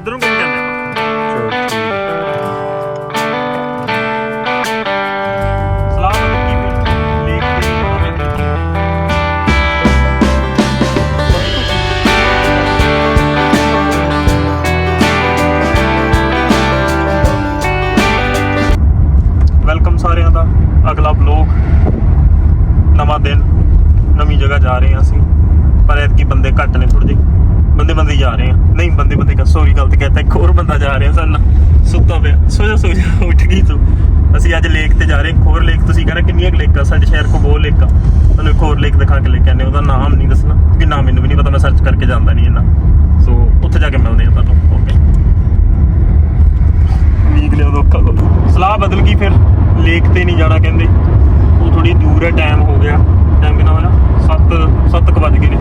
ਉਧਰੋਂ ਕਿੱਥੇ ਜਾਂਦੇ ਆਪਾਂ ਸੌਰੀ ਗਲਤ ਕਹਿਤਾ, ਇੱਕ ਹੋਰ ਬੰਦਾ ਜਾ ਰਿਹਾ ਸਾਡੇ ਨਾਲ, ਸੁੱਤਾ ਪਿਆ। ਸੋ ਜਾ ਸੋ ਜਾ, ਉੱਠ ਗਈ ਤੂੰ। ਅਸੀਂ ਅੱਜ ਲੇਕ ਤੇ ਜਾ ਰਹੇ ਇੱਕ ਹੋਰ ਲੇਕ ਤੁਸੀਂ ਕਹਿੰਦੇ ਕਿੰਨੀਆਂ ਲੇਕਾਂ ਸਾਡੇ ਸ਼ਹਿਰ ਕੋ ਬਹੁਤ ਲੇਕਾਂ ਤੁਹਾਨੂੰ ਇੱਕ ਹੋਰ ਲੇਕ ਦਿਖਾ ਕੇ ਲੈ ਕੇ ਆਨੇ ਉਹਦਾ ਨਾਮ ਨਹੀਂ ਦੱਸਣਾ ਕਿ ਨਾਮ ਮੈਨੂੰ ਵੀ ਨਹੀਂ ਪਤਾ, ਮੈਂ ਸਰਚ ਕਰਕੇ ਜਾਂਦਾ ਨਹੀਂ ਇਹਨਾਂ ਸੋ ਉੱਥੇ ਜਾ ਕੇ ਮਿਲਦੇ ਆ ਤੁਹਾਨੂੰ ਓਕੇ ਉਮੀਦ ਲਿਆ ਧੋਖਾ ਕੋ ਸਲਾਹ ਬਦਲ ਗਈ ਫਿਰ ਲੇਕ ਤੇ ਨਹੀਂ ਜਾਣਾ ਕਹਿੰਦੇ। ਉਹ ਥੋੜੀ ਦੂਰ ਹੈ ਟਾਈਮ ਹੋ ਗਿਆ। ਟਾਈਮ ਕਿੰਨਾ ਹੋਇਆ? 7 7 ਵੱਜ ਗਏ ਨੇ।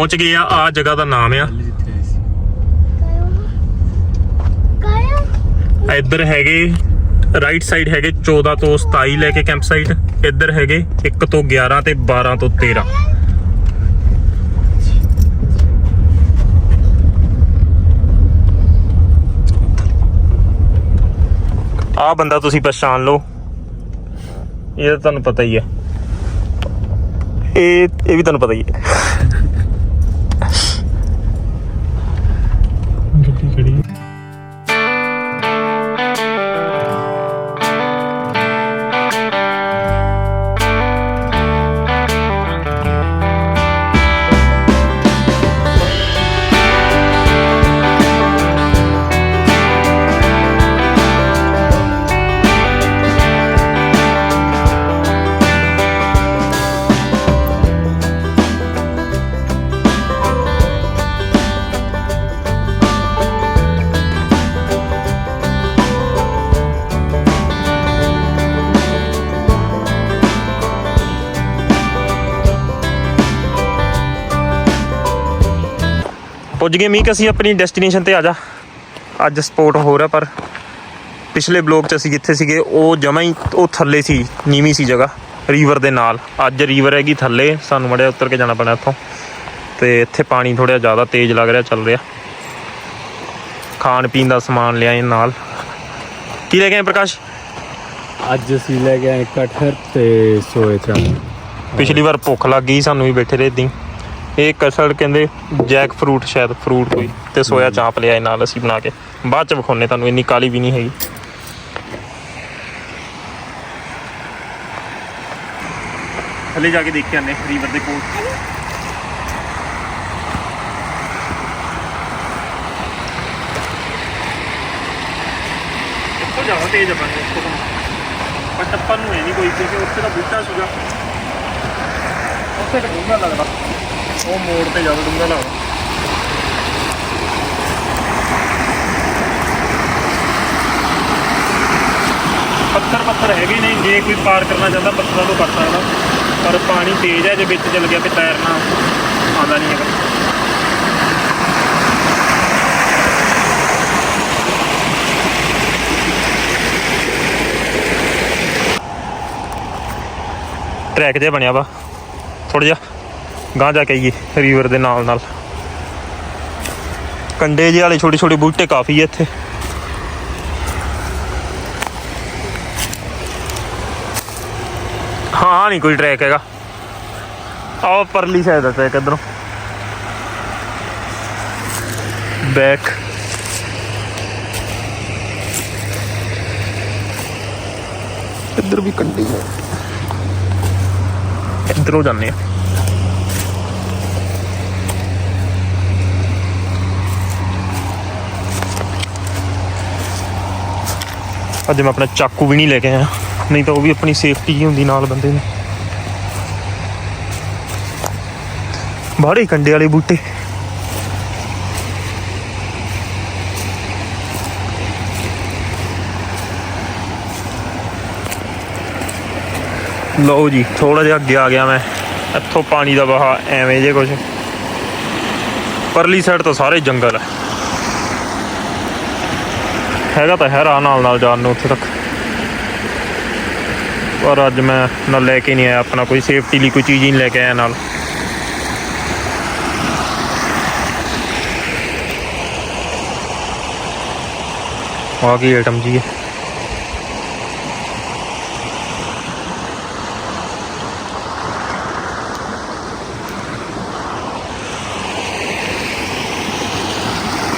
ਪਹੁੰਚ ਗਏ ਆ ਆ ਜਗ੍ਹਾ ਦਾ ਨਾਮ ਆ। ਇੱਧਰ ਹੈਗੇ ਰਾਈਟ ਸਾਈਡ ਹੈਗੇ 14 ਤੋਂ 27 ਲੈ ਕੇ ਕੈਂਪ ਸਾਈਟ ਇੱਧਰ ਹੈਗੇ 1 ਤੋਂ 11 ਤੇ 12 ਤੋਂ 13 ਆ ਬੰਦਾ ਤੁਸੀਂ ਪਛਾਣ ਲਓ। ਇਹ ਤਾਂ ਤੁਹਾਨੂੰ ਪਤਾ ਹੀ ਹੈ। ਇਹ ਇਹ ਵੀ ਤੁਹਾਨੂੰ ਪਤਾ ਹੀ ਹੈ। ਪੁੱਜ ਗਏ ਮੀਕ ਅਸੀਂ ਆਪਣੀ ਡੈਸਟੀਨੇਸ਼ਨ ਤੇ ਆ ਜਾ। ਅੱਜ ਸਪੋਰਟ ਹੋ ਰਿਹਾ ਪਰ ਪਿਛਲੇ ਬਲੌਗ 'ਚ ਅਸੀਂ ਜਿੱਥੇ ਸੀਗੇ ਉਹ ਜਮਾ ਹੀ ਉਹ ਥੱਲੇ ਸੀ ਨੀਵੀਂ ਸੀ ਜਗ੍ਹਾ ਰੀਵਰ ਦੇ ਨਾਲ। ਅੱਜ ਰੀਵਰ ਹੈਗੀ ਥੱਲੇ ਸਾਨੂੰ ਮੜਿਆ ਉੱਤਰ ਕੇ ਜਾਣਾ ਪੈਣਾ ਇੱਥੋਂ। ਤੇ ਇੱਥੇ ਪਾਣੀ ਥੋੜਾ ਜ਼ਿਆਦਾ ਤੇਜ਼ ਲੱਗ ਰਿਹਾ ਚੱਲ ਰਿਹਾ। ਖਾਣ ਪੀਣ ਦਾ ਸਮਾਨ ਲਿਆਏ ਨਾਲ। ਕੀ ਲੈ ਕੇ ਆਏ ਪ੍ਰਕਾਸ਼? ਅੱਜ ਅਸੀਂ ਲੈ ਕੇ ਆਏ ਕਟਹਰ ਤੇ ਸੋਏ ਚਾਹ। ਪਿਛਲੀ ਵਾਰ ਭੁੱਖ ਲੱਗ ਗਈ ਸਾਨੂੰ ਵੀ ਬੈਠੇ ਰਹੇ ਹੀ। ਇਹ ਕਸੜ ਕਹਿੰਦੇ ਜੈਕ ਫਰੂਟ ਸ਼ਾਇਦ ਫਰੂਟ ਕੋਈ ਤੇ ਸੋਇਆ ਚਾਂਪ ਲਿਆਏ ਨਾਲ ਅਸੀਂ ਬਣਾ ਕੇ। ਬਾਅਦ ਚ ਵਿਖਾਉਨੇ ਤੁਹਾਨੂੰ ਇੰਨੀ ਕਾਲੀ ਵੀ ਨਹੀਂ ਹੈਗੀ। ਥੱਲੇ ਜਾ ਕੇ ਦੇਖ ਕੇ ਆਨੇ ਰੀਵਰ ਦੇ ਕੋਲ। ਇੱਥੋਂ ਜਾਵਾ ਤੇਜ਼ ਆਪਾਂ ਇੱਥੋਂ। ਪਰ ਟੱਪਣ ਨੂੰ ਹੈ ਨਹੀਂ ਕੋਈ ਕਿਉਂਕਿ ਉੱਥੇ ਦਾ ਬੂਟਾ ਸੀਗਾ। ਉੱਥੇ ਤਾਂ ਡੂੰਘਾ ਲੱਗਦਾ। ਉਹ ਮੋੜ ਤੇ ਜ਼ਿਆਦਾ ਡੂੰਘਾ ਲੱਗਦਾ ਪੱਥਰ ਪੱਥਰ ਹੈਗੇ ਨੇ, ਜੇ ਕੋਈ ਪਾਰ ਕਰਨਾ ਚਾਹੁੰਦਾ ਪੱਥਰਾਂ ਤੋਂ ਕਰ ਸਕਦਾ ਪਰ ਪਾਣੀ ਤੇਜ਼ ਹੈ, ਜੇ ਵਿੱਚ ਚੱਲ ਗਿਆ ਤੇ ਤੈਰਨਾ ਆਉਂਦਾ ਨਹੀਂ ਹੈਗਾ। ਟਰੈਕ ਜਿਹਾ ਬਣਿਆ ਵਾ। ਥੋੜਾ ਜਿਹਾ। ਗਾਂ ਜਾ ਕੇ ਆਈਏ ਰਿਵਰ ਦੇ ਨਾਲ ਨਾਲ। ਕੰਡੇ ਜਿਹੇ ਵਾਲੇ ਛੋਟੇ ਛੋਟੇ ਬੂਟੇ ਕਾਫੀ ਐ ਇੱਥੇ। ਹਾਂ ਨਹੀਂ ਕੋਈ ਟਰੈਕ ਹੈਗਾ। ਆਹ ਪਰਲੀ ਸਾਈਡ ਦਾ ਟਰੈਕ ਇਧਰੋਂ। ਬੈਕ ਇੱਧਰ ਵੀ ਕੰਡੀ ਹੈ ਇੱਧਰੋਂ ਜਾਂਦੇ ਆ। ਅੱਜ ਮੈਂ ਆਪਣਾ ਚਾਕੂ ਵੀ ਨਹੀਂ ਲੈ ਕੇ ਆਇਆ। ਨਹੀਂ ਤਾਂ ਉਹ ਵੀ ਆਪਣੀ ਸੇਫਟੀ ਹੀ ਹੁੰਦੀ ਨਾਲ ਬੰਦੇ ਨੂੰ ਬਾਹਰੇ ਕੰਡੇ ਵਾਲੇ ਬੂਟੇ। ਲਓ ਜੀ ਥੋੜਾ ਜਿਹਾ ਅੱਗੇ ਆ ਗਿਆ ਮੈਂ। ਇੱਥੋਂ ਪਾਣੀ ਦਾ ਵਹਾ ਐਵੇਂ ਜੇ ਕੁਝ ਪਰਲੀ ਸਾਈਡ ਤੋਂ ਸਾਰੇ ਜੰਗਲ ਹੈ ਹੈਗਾ ਤਾਂ ਹੈ ਰਾਹ ਨਾਲ ਨਾਲ ਜਾਣ ਨੂੰ ਉੱਥੇ ਤੱਕ। ਪਰ ਅੱਜ ਮੈਂ ਨਾ ਲੈ ਕੇ ਨਹੀਂ ਆਇਆ ਆਪਣਾ, ਕੋਈ ਸੇਫਟੀ ਲਈ ਕੋਈ ਚੀਜ਼ ਹੀ ਨਹੀਂ ਲੈ ਕੇ ਆਇਆ ਨਾਲ। ਆ ਕੀ ਆਈਟਮ ਜੀ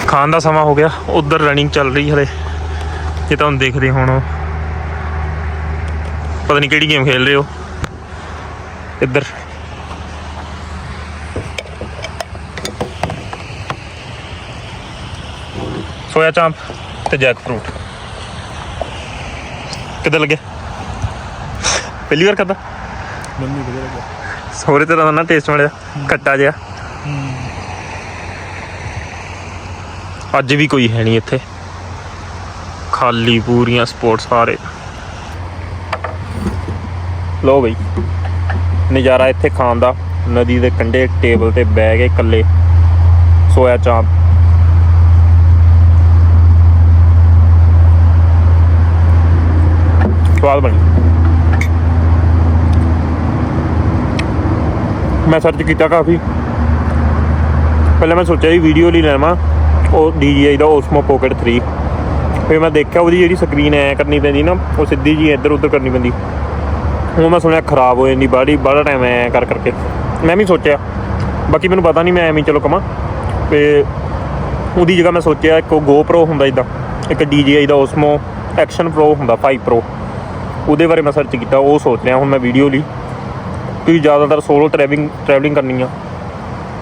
ਖਾਣ ਦਾ ਸਮਾਂ ਹੋ ਗਿਆ, ਉਧਰ ਰਨਿੰਗ ਚੱਲ ਰਹੀ ਹਲੇ। ਇਹ ਤਾਂ ਹੁਣ ਦੇਖਦੇ ਹੁਣ ਪਤਾ ਨਹੀਂ ਕਿਹੜੀ ਗੇਮ ਖੇਲ ਰਹੇ ਹੋ ਇੱਧਰ। ਸੋਇਆ ਚਾਂਪ ਤੇ ਜੈਕ ਫਰੂਟ। ਕਿੱਦਾਂ ਲੱਗਿਆ? ਪਹਿਲੀ ਵਾਰ ਖਾਦਾ ਮੰਮੀ ਵਧੀਆ ਲੱਗਿਆ। ਸੋਰੇ ਦਾ ਨਾ ਟੇਸਟ ਮਿਲਿਆ ਖੱਟਾ ਜਿਹਾ। ਅੱਜ ਵੀ ਕੋਈ ਹੈ ਨਹੀਂ ਇੱਥੇ। ਖਾਲੀ ਪੂਰੀਆਂ ਸਪੋਰਟ ਸਾਰੇ ਲੋ ਬਈ, ਨਜ਼ਾਰਾ ਇੱਥੇ ਖਾਣ ਦਾ। ਨਦੀ ਦੇ ਕੰਢੇ, ਟੇਬਲ ਤੇ ਬਹਿ ਕੇ ਇਕੱਲੇ। ਸੋਇਆ ਚਾਂਪ ਸਵਾਦ ਬਣੀ। ਮੈਂ ਸਰਚ ਕੀਤਾ ਕਾਫੀ। ਪਹਿਲਾਂ ਮੈਂ ਸੋਚਿਆ ਸੀ ਵੀਡੀਓ ਲਈ ਲੈਵਾਂ। ਉਹ DJI ਦਾ Osmo Pocket 3 ਫਿਰ ਮੈਂ ਦੇਖਿਆ ਉਹਦੀ ਜਿਹੜੀ ਸਕਰੀਨ ਐ ਕਰਨੀ ਪੈਂਦੀ ਨਾ, ਉਹ ਸਿੱਧੀ ਜੀ ਇੱਧਰ ਉੱਧਰ ਕਰਨੀ ਪੈਂਦੀ। ਉਹ ਮੈਂ ਸੁਣਿਆ ਖਰਾਬ ਹੋ ਜਾਂਦੀ ਬਾੜੀ ਬੜਾ ਟਾਈਮ ਐ ਕਰ ਕਰਕੇ। ਮੈਂ ਵੀ ਸੋਚਿਆ। ਬਾਕੀ ਮੈਨੂੰ ਪਤਾ ਨਹੀਂ ਮੈਂ ਐਵੇਂ ਚਲੋ ਕਮਾਂ। ਤੇ ਉਹਦੀ ਜਗ੍ਹਾ ਮੈਂ ਸੋਚਿਆ ਇੱਕ GoPro ਹੁੰਦਾ ਇਦਾਂ ਇੱਕ DJI ਦਾ Osmo Action Pro ਹੁੰਦਾ 5 Pro ਉਹਦੇ ਬਾਰੇ ਮੈਂ ਸਰਚ ਕੀਤਾ, ਉਹ ਸੋਚ ਰਿਹਾ ਹੁਣ ਮੈਂ ਵੀਡੀਓ ਲਈ। ਕਿਉਂਕਿ ਜ਼ਿਆਦਾਤਰ ਸੋਲੋ ਟਰੈਵਲਿੰਗ ਟਰੈਵਲਿੰਗ ਕਰਨੀ ਆ।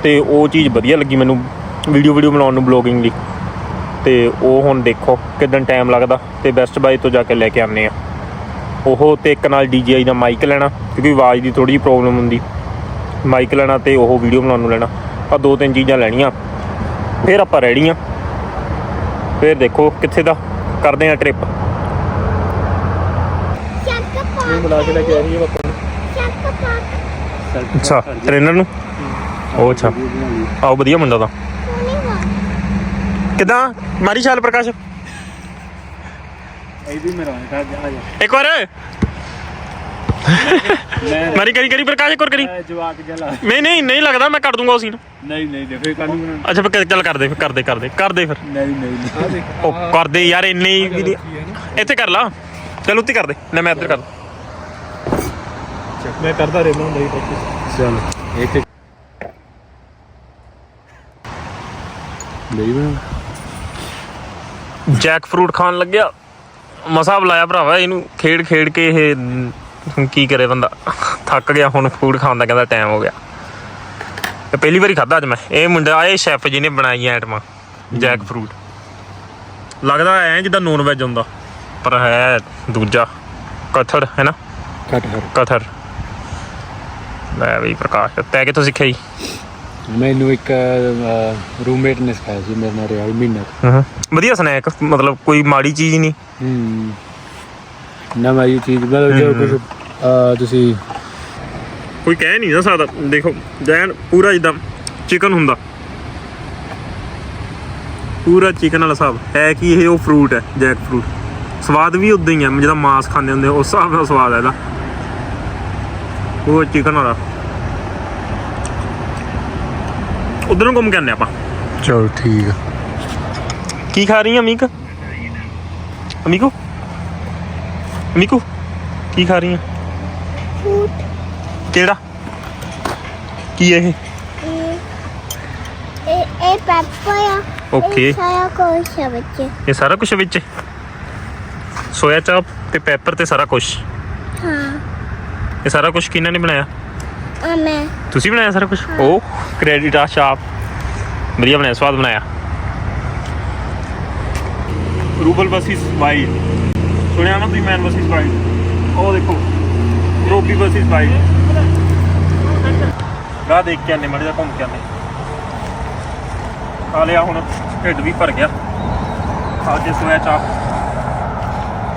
ਤੇ ਉਹ ਚੀਜ਼ ਵਧੀਆ ਲੱਗੀ ਮੈਨੂੰ ਵੀਡੀਓ ਵੀਡੀਓ ਬਣਾਉਣ ਨੂੰ ਬਲੌਗਿੰਗ ਲਈ। ਤੇ ਉਹ ਹੁਣ ਦੇਖੋ ਕਿਦਾਂ ਟਾਈਮ ਲੱਗਦਾ ਤੇ ਬੈਸਟ ਬਾਈ ਤੋਂ ਜਾ ਕੇ ਲੈ ਕੇ ਆਉਂਦੇ ਆ। ਉਹ ਤੇ ਇੱਕ ਨਾਲ DJI ਦਾ ਮਾਈਕ ਲੈਣਾ ਕਿਉਂਕਿ ਆਵਾਜ਼ ਦੀ ਥੋੜੀ ਜਿਹੀ ਪ੍ਰੋਬਲਮ ਹੁੰਦੀ। ਮਾਈਕ ਲੈਣਾ ਤੇ ਉਹ ਵੀਡੀਓ ਬਣਾਉਣ ਨੂੰ ਲੈਣਾ। ਆ ਦੋ ਤਿੰਨ ਚੀਜ਼ਾਂ ਲੈਣੀਆਂ ਫਿਰ ਆਪਾਂ ਰੈਡੀ ਆ। ਫਿਰ ਦੇਖੋ ਕਿੱਥੇ ਦਾ ਕਰਦੇ ਆ ਟ੍ਰਿਪ ਬੁਲਾ ਕੇ ਲੈ ਕੇ ਆਈ ਹੈ ਪਾਪਾ ਅੱਛਾ ਟ੍ਰੇਨਰ ਨੂੰ? ਉਹ ਅੱਛਾ। ਆਓ ਵਧੀਆ ਮੁੰਡਾ ਤਾਂ। ਕਿਦਾਂ? ਮਾਰੀ ਛਾਲ ਪ੍ਰਕਾਸ਼। ਇਹ ਵੀ ਮੇਰਾ ਹੈ ਜਾ ਜਾ ਇੱਕ ਵਾਰ। ਮੈਂ ਮਾਰੀ ਕਰੀ ਕਰੀ ਪ੍ਰਕਾਸ਼ ਇੱਕ ਵਾਰ ਕਰੀ। ਮੈਂ ਜਵਾਕ ਜਲਾ ਨਹੀਂ ਨਹੀਂ ਨਹੀਂ ਲੱਗਦਾ ਮੈਂ ਕਰ ਦੂੰਗਾ ਉਹ ਸੀਨ ਨਹੀਂ ਨਹੀਂ ਦੇ ਫੇਰ ਕਾਨੂੰ ਬਣਾਉਣਾ ਅੱਛਾ ਫਿਰ ਚੱਲ ਕਰਦੇ ਫਿਰ ਕਰਦੇ ਕਰਦੇ ਕਰਦੇ ਫਿਰ। ਨਹੀਂ ਨਹੀਂ ਆ ਦੇਖ ਉਹ ਕਰਦੇ ਯਾਰ ਇੰਨੇ ਹੀ ਇੱਥੇ ਕਰ ਲਾ। ਚਲ ਉੱਤੇ ਕਰ ਦੇ ਨਾ ਮੈਂ ਇੱਧਰ ਕਰ ਮੈਂ ਕਰਦਾ ਰੇ ਬਣਾਉਂਦਾ ਹੀ ਪ੍ਰੈਕਟਿਸ ਚਲ ਇੱਕ ਨਹੀਂ ਬਣਾ ਜੈਕ ਫਰੂਟ ਖਾਣ ਲੱਗਿਆ। ਮਸਾ ਬੁਲਾਇਆ ਭਰਾਵਾ ਇਹਨੂੰ ਖੇਡ ਖੇਡ ਕੇ ਇਹ ਕੀ ਕਰੇ ਬੰਦਾ? ਥੱਕ ਗਿਆ ਹੁਣ ਫੂਡ ਖਾਣ ਦਾ ਕਹਿੰਦਾ ਟਾਈਮ ਹੋ ਗਿਆ। ਤੇ ਪਹਿਲੀ ਵਾਰੀ ਖਾਦਾ ਅੱਜ ਮੈਂ। ਇਹ ਮੁੰਡਾ ਇਹ ਸ਼ੈਫ ਜੀ ਨੇ ਬਣਾਈਆਂ ਆਈਟਮਾਂ ਜੈਕ ਫਰੂਟ ਲੱਗਦਾ ਐ ਜਿੱਦਾਂ ਨੌਨ ਵੈਜ ਹੁੰਦਾ। ਪਰ ਹੈ ਦੂਜਾ ਕਥੜ ਹੈ ਨਾ? ਕੱਟ ਹਰ ਕਥਰ ਲੈ ਵੀ ਪ੍ਰਕਾਸ਼ ਤੈ ਕਿੱਥੋਂ ਸਿੱਖਿਆ ਜੀ। ਮੈਨੂੰ ਇੱਕ ਰੂਮਮੇਟ ਨੇ ਸਿਖਾਇਆ ਸੀ ਮੇਰੇ ਨਾਲ ਰਿਹਾ ਸੀ ਮਹੀਨਾ ਕੁ। ਹਾਂ ਵਧੀਆ ਸਨੈਕ ਮਤਲਬ ਕੋਈ ਮਾੜੀ ਚੀਜ਼ ਨਹੀਂ? ਹੂੰ ਨਾ ਮੈਂ ਇਹ ਚੀਜ਼ ਮਤਲਬ ਜੋ। ਕੁਝ ਤੁਸੀਂ ਕੋਈ ਕਹਿ ਨਹੀਂ ਨਾ ਸਕਦਾ। ਦੇਖੋ ਜੈਨ ਪੂਰਾ ਜਿੱਦਾਂ ਚਿਕਨ ਹੁੰਦਾ। ਪੂਰਾ ਚਿਕਨ ਵਾਲਾ ਹਿਸਾਬ। ਹੈ ਕਿ ਇਹ ਉਹ ਫਰੂਟ ਹੈ ਜੈਕ ਫਰੂਟ ਸਵਾਦ ਵੀ ਉਦਾਂ ਹੀ ਹੈ ਜਿੱਦਾਂ ਮਾਸ ਖਾਂਦੇ ਹੁੰਦੇ ਉਸ ਹਿਸਾਬ ਨਾਲ ਸਵਾਦ ਹੈ ਇਹਦਾ। ਉਹ ਚਿਕਨ ਵਾਲਾ। ਉਧਰ ਨੂੰ ਘੁੰਮ ਕੇ ਆਉਂਦੇ ਆਪਾਂ। ਚਲ ਠੀਕ ਆ। ਕੀ ਖਾ ਰਹੀ ਹੈ ਅਮੀਕ? ਅਮੀਕੋ? ਅਮੀਕੋ ਕੀ ਖਾ ਰਹੀ ਹੈ ਕਿਹੜਾ? ਕੀ ਇਹ? ਇਹ ਇਹ ਪਾਪਾ ਆ। ਓਕੇ। ਸਾਰਾ ਕੁਝ ਆ ਬੱਚੇ ਇਹ ਸਾਰਾ ਕੁਝ ਵਿੱਚ? ਸੋਇਆ ਚਾਪ ਤੇ ਪੈਪਰ ਤੇ ਸਾਰਾ ਕੁਝ ਹਾਂ। ਇਹ ਸਾਰਾ ਕੁਝ ਕਿਹਨਾਂ ਨੇ ਬਣਾਇਆ? ਆ ਮੈਂ। ਤੁਸੀਂ ਬਣਾਇਆ ਸਾਰਾ ਕੁਝ ਓ ਕ੍ਰੈਡਿਟ ਆ ਸ਼ਾਪ। ਵਧੀਆ ਬਣਾਇਆ ਸਵਾਦ ਬਣਾਇਆ। ਰੂਬਲ ਵਰਸਸ ਵਾਈਡ। ਸੁਣਿਆ ਨਾ ਤੁਸੀਂ ਮੈਨ ਵਰਸਸ ਵਾਈਡ? ਉਹ ਦੇਖੋ ਰੋਬੀ ਵਰਸਸ ਵਾਈਡ। ਗਾ ਦੇਖ ਕੇ ਆਨੇ ਮੜ ਜਾ ਘੁੰਮ ਕੇ ਆਨੇ। ਆ ਲਿਆ ਹੁਣ ਢਿੱਡ ਵੀ ਭਰ ਗਿਆ। ਅੱਜ ਸੋਇਆ ਚਾਪ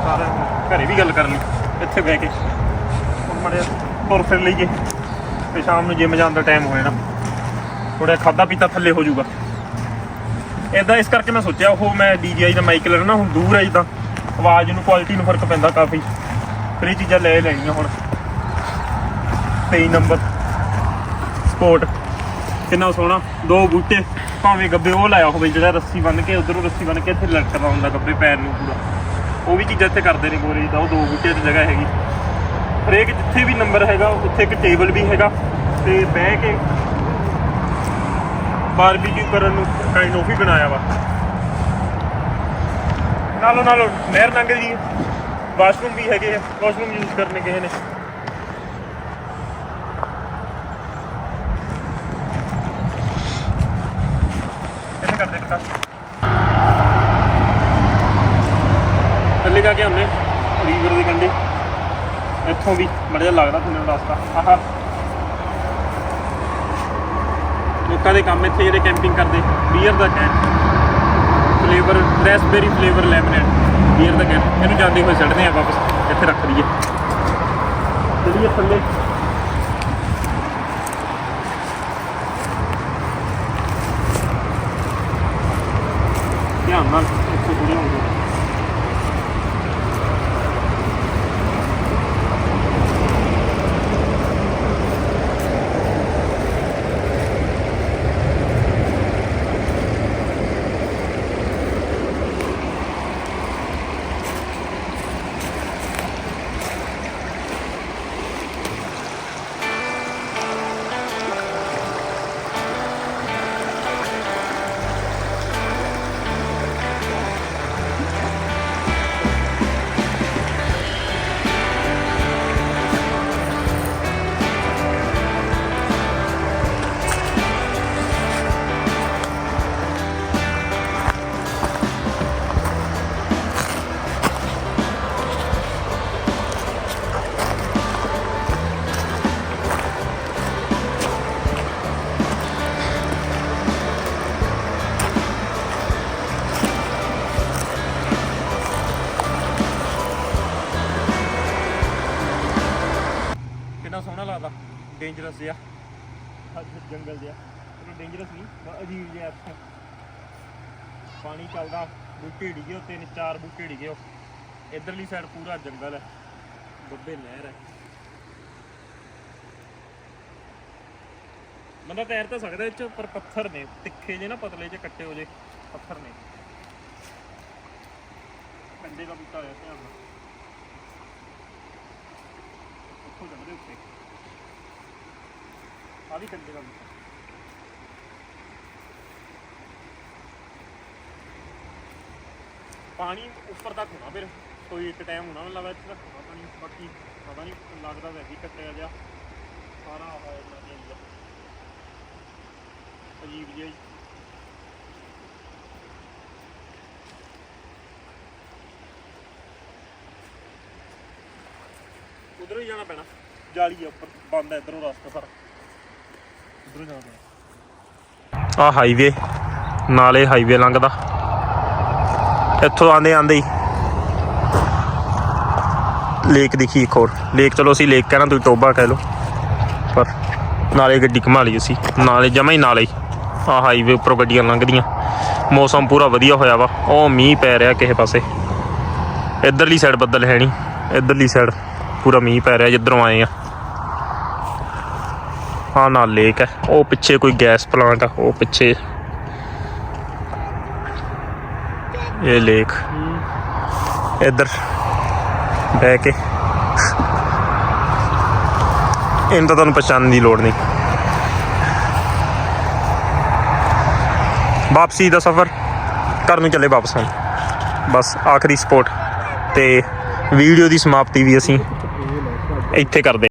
ਸਾਰੇ ਘਰੇ ਵੀ ਗੱਲ ਕਰ ਲਈ ਇੱਥੇ ਬਹਿ ਕੇ। ਹੁਣ ਮੜਿਆ ਤੁਰ ਫਿਰ ਲਈਏ। ਤੇ ਸ਼ਾਮ ਨੂੰ ਜਿਮ ਜਾਣ ਦਾ ਟਾਈਮ ਹੋ ਜਾਣਾ ਥੋੜਾ ਖਾਦਾ ਪੀਤਾ ਥੱਲੇ ਹੋ ਜਾਊਗਾ। ਇਦਾਂ ਇਸ ਕਰਕੇ ਮੈਂ ਸੋਚਿਆ, ਉਹ ਮੈਂ DJI ਦਾ ਮਾਈਕ ਲੈਣਾ, ਹੁਣ ਦੂਰ ਹੈ ਜਿੱਦਾਂ ਆਵਾਜ਼ ਨੂੰ ਕੁਆਲਿਟੀ ਨੂੰ ਫ਼ਰਕ ਪੈਂਦਾ ਕਾਫੀ। ਫਿਰ ਇਹ ਚੀਜ਼ਾਂ ਲੈ ਲੈਣੀਆਂ ਹੁਣ। 23 ਨੰਬਰ। ਸਪੋਰਟ ਕਿੰਨਾ ਸੋਹਣਾ। ਦੋ ਬੂਟੇ, ਭਾਵੇਂ ਗੱਬੇ ਉਹ ਲਾਇਆ ਹੋਵੇ, ਜਿਹੜਾ ਰੱਸੀ ਬੰਨ ਕੇ, ਉਧਰੋਂ ਰੱਸੀ ਬੰਨ ਕੇ ਇੱਥੇ ਲਟਕਦਾ ਹੁੰਦਾ ਗੱਬੇ ਪੈਰ ਨੂੰ ਪੂਰਾ। ਉਹ ਵੀ ਚੀਜ਼ਾਂ ਇੱਥੇ ਕਰਦੇ ਨੇ ਗੋਰੇ ਦਾ ਉਹ ਦੋ ਬੂਟੇ ਦੀ ਜਗ੍ਹਾ ਹੈਗੀ। ਹਰੇਕ ਜਿੱਥੇ ਵੀ ਨੰਬਰ ਹੈਗਾ, ਉੱਥੇ ਇੱਕ ਟੇਬਲ ਵੀ ਹੈਗਾ ਤੇ ਬਹਿ ਕੇ ਬਾਰਬੀਕਿਊ ਕਰਨ ਨੂੰ ਕਾਈਂਡ ਆਫ ਹੀ ਬਣਾਇਆ ਵਾ। ਨਾਲੋਂ ਨਾਲੋਂ ਨਹਿਰ ਲੰਘ ਜੀ ਵਾਸ਼ਰੂਮ ਵੀ ਹੈਗੇ ਆ ਵਾਸ਼ਰੂਮ ਯੂਜ਼ ਕਰਨੇ ਕਿਸੇ ਨੇ। ਕਿੱਥੇ ਕਰਦੇ ਬੇਟਾ। ਥੱਲੇ ਜਾ ਕੇ ਆਉਂਦੇ ਰੀਵਰ ਦੇ ਕੰਢੇ। ਇੱਥੋਂ ਵੀ ਮੜਿਆ ਲੱਗਦਾ ਤੁਹਾਨੂੰ ਰਸਤਾ। ਆਹਾ। ਲੋਕਾਂ ਦੇ ਕੰਮ ਇੱਥੇ ਜਿਹੜੇ ਕੈਂਪਿੰਗ ਕਰਦੇ beer the can flavour raspberry flavour lemonade beer the can ਇਹਨੂੰ ਜਾਂਦੇ ਹੋਏ ਛੱਡਦੇ ਆ ਵਾਪਸ, ਇੱਥੇ ਰੱਖ ਦਈਏ। ਚਲੀਏ ਥੱਲੇ। ਧਿਆਨ ਨਾਲ ਇੱਥੇ ਥੋੜੀ ਹੋ ਡੇਂਜਰਸ ਜਿਹਾ। ਜੰਗਲ ਜਿਹਾ। ਇਹ ਡੇਂਜਰਸ ਨਹੀਂ, ਬਸ ਅਜੀਬ ਜਿਹਾ ਇੱਥੇ। ਪਾਣੀ ਚੱਲਦਾ, ਬੂਟੇ ਡਿੱਗੇ ਉਹ ਤਿੰਨ ਚਾਰ ਬੂਟੇ ਡਿੱਗੇ ਉਹ ਇਧਰਲੀ ਸਾਈਡ ਪੂਰਾ ਜੰਗਲ ਹੈ। ਬੱਬੇ ਨਹਿਰ ਹੈ। ਬੰਦਾ ਤੈਰ ਤਾਂ ਸਕਦਾ ਇਹ ਚ, ਪਰ ਪੱਥਰ ਨੇ। ਤਿੱਖੇ ਜੇ ਨਾ, ਪਤਲੇ ਜੇ ਕੱਟੇ ਹੋ ਜੇ ਪੱਥਰ ਨੇ। ਕੰਡੇ ਦਾ ਬੂਟਾ ਹੋਇਆ ਧਿਆਨ ਨਾਲ ਉੱਥੋਂ ਚੜਦੇ ਉੱਤੇ। ਆ ਵੀ ਕੰਡੇ ਦਾ ਪਾਣੀ ਉੱਪਰ ਤੱਕ ਹੋਣਾ ਫਿਰ, ਕੋਈ ਇੱਕ ਟਾਈਮ ਹੋਣਾ, ਮੈਨੂੰ ਲੱਗਦਾ ਇੱਥੇ ਤੱਕ ਹੋਣਾ ਪਾਣੀ, ਬਾਕੀ ਪਤਾ ਨਹੀਂ, ਲੱਗਦਾ ਵੈਸੇ ਕੱਟਿਆ ਜਿਹਾ। ਸਾਰਾ ਹੋਇਆ ਇਹਨਾਂ ਨੇ ਅਜੀਬ ਜਿਹਾ ਹੀ। ਹੀ ਜਾਣਾ ਪੈਣਾ। ਜਾਲੀ ਆ ਉੱਪਰ, ਬੰਦ ਹੈ ਇਧਰੋਂ ਰਸਤਾ ਸਾਰਾ। ਆ ਹਾਈਵੇ ਨਾਲੇ ਹਾਈਵੇ ਲੰਘਦਾ। ਇੱਥੋਂ ਆਂਦੇ ਆਂਦੇ ਹੀ ਲੇਕ ਦਿਖੀ ਇੱਕ ਹੋਰ। ਲੇਕ ਚਲੋ ਅਸੀਂ ਲੇਕ ਕਹਿਣਾ, ਤੁਸੀਂ ਟੋਬਾ ਕਹਿ ਲਓ। ਪਰ ਨਾਲੇ ਗੱਡੀ ਘੁਮਾ ਲਈ ਅਸੀਂ। ਨਾਲੇ ਜਮਾ ਹੀ ਨਾਲੇ ਆ ਹਾਈਵੇ ਉੱਪਰੋਂ ਗੱਡੀਆਂ ਲੰਘਦੀਆਂ। ਮੌਸਮ ਪੂਰਾ ਵਧੀਆ ਹੋਇਆ ਵਾ। ਉਹ ਮੀਂਹ ਪੈ ਰਿਹਾ ਕਿਸੇ ਪਾਸੇ। ਇਧਰਲੀ ਸਾਈਡ ਬੱਦਲ ਹੈ ਨਹੀਂ। ਇਧਰਲੀ ਸਾਈਡ ਪੂਰਾ ਮੀਂਹ ਪੈ ਰਿਹਾ ਜਿੱਧਰੋਂ ਆਏ ਆ। ਹਾਂ ਨਾਲ ਲੇਕ ਹੈ। ਉਹ ਪਿੱਛੇ ਕੋਈ ਗੈਸ ਪਲਾਂਟ ਆ, ਉਹ ਪਿੱਛੇ। ਇਹ ਲੇਕ ਇੱਧਰ ਬਹਿ ਕੇ। ਇਹਨਾਂ ਤਾਂ ਤੁਹਾਨੂੰ ਪਛਾਣਨ ਦੀ ਲੋੜ ਨਹੀਂ। ਵਾਪਸੀ ਦਾ ਸਫ਼ਰ। ਘਰ ਨੂੰ ਚੱਲੇ ਵਾਪਸ ਹੁਣ। ਬਸ ਆਖਰੀ ਸਪੋਰਟ ਤੇ ਵੀਡੀਓ ਦੀ ਸਮਾਪਤੀ ਵੀ ਅਸੀਂ ਇੱਥੇ ਕਰਦੇ